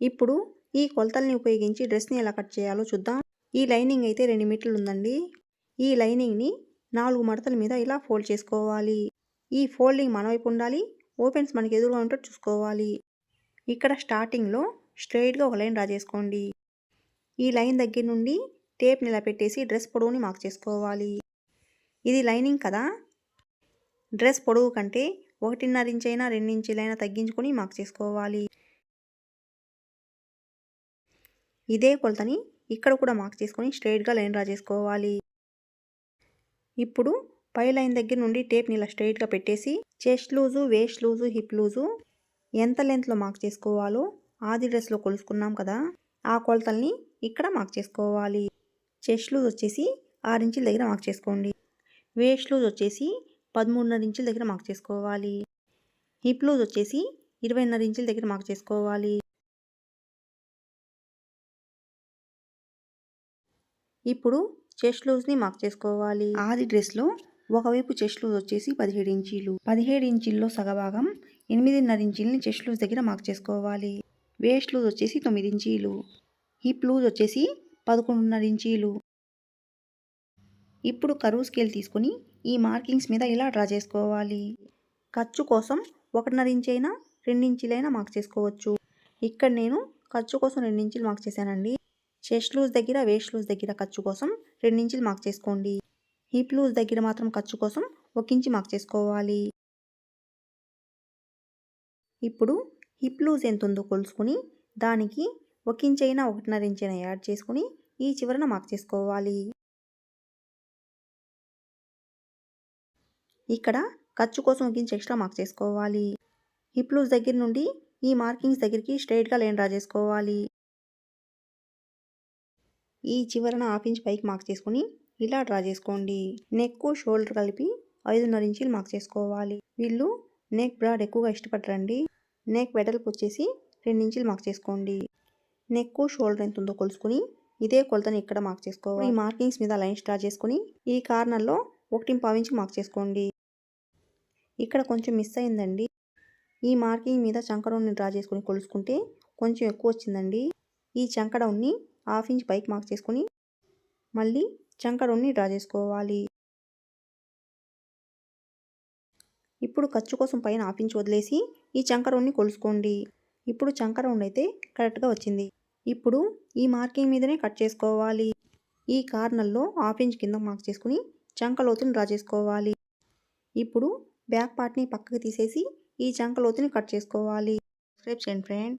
ఇప్పుడు ఈ కొలతల్ని ఉపయోగించి డ్రెస్ని ఎలా కట్ చేయాలో చూద్దాం. ఈ లైనింగ్ అయితే రెండు మీటర్లు ఉందండి. ఈ లైనింగ్ని నాలుగు మడతల మీద ఇలా ఫోల్డ్ చేసుకోవాలి. ఈ ఫోల్డింగ్ మన వైపు ఉండాలి ఓపెన్స్ మనకి ఎదురుగా ఉంటే చూసుకోవాలి. ఇక్కడ స్టార్టింగ్లో స్ట్రైట్గా ఒక లైన్ డ్రా చేసుకోండి. ఈ లైన్ దగ్గర నుండి టేప్ని ఇలా పెట్టేసి డ్రెస్ పొడవుని మార్క్ చేసుకోవాలి. ఇది లైనింగ్ కదా? డ్రెస్ పొడవు కంటే ఒకటిన్నర ఇంచైనా రెండు ఇంచులైనా తగ్గించుకొని మార్క్ చేసుకోవాలి. ఇదే కొలతని ఇక్కడ కూడా మార్క్ చేసుకొని స్ట్రైట్గా లైన్ డ్రా చేసుకోవాలి. ఇప్పుడు పై లైన్ దగ్గర నుండి టేప్ని ఇలా స్ట్రైట్గా పెట్టేసి chest loose waist loose hip loose ఎంత లెంత్లో మార్క్ చేసుకోవాలో ఆది డ్రెస్లో కొలుసుకున్నాం కదా ఆ కొలతల్ని ఇక్కడ మార్క్ చేసుకోవాలి. చెస్ట్ లూజ్ వచ్చేసి ఆరు ఇంచుల దగ్గర మార్క్ చేసుకోండి. వేస్ట్ లూజ్ వచ్చేసి పదమూడున్నర ఇంచుల దగ్గర మార్క్ చేసుకోవాలి. హిప్ లూజ్ వచ్చేసి ఇరవైన్నర ఇంచుల దగ్గర మార్క్ చేసుకోవాలి. ఇప్పుడు చెస్ట్ లూజ్ని మార్క్ చేసుకోవాలి. ఆది డ్రెస్లో ఒకవైపు చెస్ట్ లూజ్ వచ్చేసి పదిహేడు ఇంచీలు. పదిహేడు ఇంచీల్లో సగభాగం ఎనిమిదిన్నర ఇంచీలని చెస్ట్ లూజ్ దగ్గర మార్క్ చేసుకోవాలి. వేస్ట్ లూజ్ వచ్చేసి తొమ్మిది ఇంచీలు. హిప్ లూజ్ వచ్చేసి పదకొండున్నర ఇంచీలు. ఇప్పుడు కరువు స్కేల్ తీసుకొని ఈ మార్కింగ్స్ మీద ఇలా డ్రా చేసుకోవాలి? ఖర్చు కోసం ఒకటిన్నర ఇంచైనా రెండించీలైనా మార్క్ చేసుకోవచ్చు. ఇక్కడ నేను ఖర్చు కోసం రెండించీలు మార్క్ చేశానండి. చెస్ట్ లూజ్ దగ్గర వేస్ట్ లూజ్ దగ్గర ఖర్చు కోసం రెండించులు మార్క్ చేసుకోండి. హిప్ లూజ్ దగ్గర మాత్రం ఖర్చు కోసం ఒక మార్క్ చేసుకోవాలి. ఇప్పుడు హిప్ లూజ్ ఎంత ఉందో కొలుసుకుని దానికి ఒక ఇంచ్ అయినా ఒకటిన్నర ఇంచ్ అయినా యాడ్ చేసుకుని ఈ చివరన మార్క్ చేసుకోవాలి. ఇక్కడ ఖర్చు కోసం ఒక ఇంచ్ ఎక్స్ట్రా మార్క్ చేసుకోవాలి. హిప్ లూజ్ దగ్గర నుండి ఈ మార్కింగ్స్ దగ్గరికి స్ట్రైట్గా లైన్ డ్రా చేసుకోవాలి. ఈ చివరన హాఫ్ ఇంచ్ పైకి మార్క్ చేసుకుని ఇలా డ్రా చేసుకోండి. నెక్ షోల్డర్ కలిపి ఐదున్నర ఇంచులు మార్క్ చేసుకోవాలి. వీళ్ళు నెక్ బ్రాడ్ ఎక్కువగా ఇష్టపడరండి. నెక్ వెడల్పు వచ్చేసి రెండు ఇంచులు మార్క్ చేసుకోండి. నెక్ షోల్డర్ ఎంత ఉందో కొలుసుకుని ఇదే కొలతని ఇక్కడ మార్క్ చేసుకోవాలి. ఈ మార్కింగ్స్ మీద లైన్స్ డ్రా చేసుకుని ఈ కార్నర్లో ఒకటి పావించి మార్క్ చేసుకోండి. ఇక్కడ కొంచెం మిస్ అయిందండి. ఈ మార్కింగ్ మీద చంకడౌన్ని డ్రా చేసుకుని కొలుసుకుంటే కొంచెం ఎక్కువ వచ్చిందండి. ఈ చంకడౌన్ని హాఫ్ ఇంచ్ పైకి మార్క్ చేసుకుని మళ్ళీ చంకడౌన్ని డ్రా చేసుకోవాలి. ఇప్పుడు ఖర్చు కోసం పైన హాఫ్ ఇంచ్ వదిలేసి ఈ చంకరౌండ్ని కొలుసుకోండి. ఇప్పుడు చంకరౌండ్ అయితే కరెక్ట్గా వచ్చింది. ఇప్పుడు ఈ మార్కింగ్ మీదనే కట్ చేసుకోవాలి. ఈ కార్నర్లో హాఫ్ ఇంచ్ కింద మార్క్ చేసుకుని చంక లోతుని డ్రా చేసుకోవాలి. ఇప్పుడు బ్యాక్ పార్ట్ని పక్కకి తీసేసి ఈ చంక లోతుని కట్ చేసుకోవాలి. సబ్స్క్రైబ్ చేయండి ఫ్రెండ్.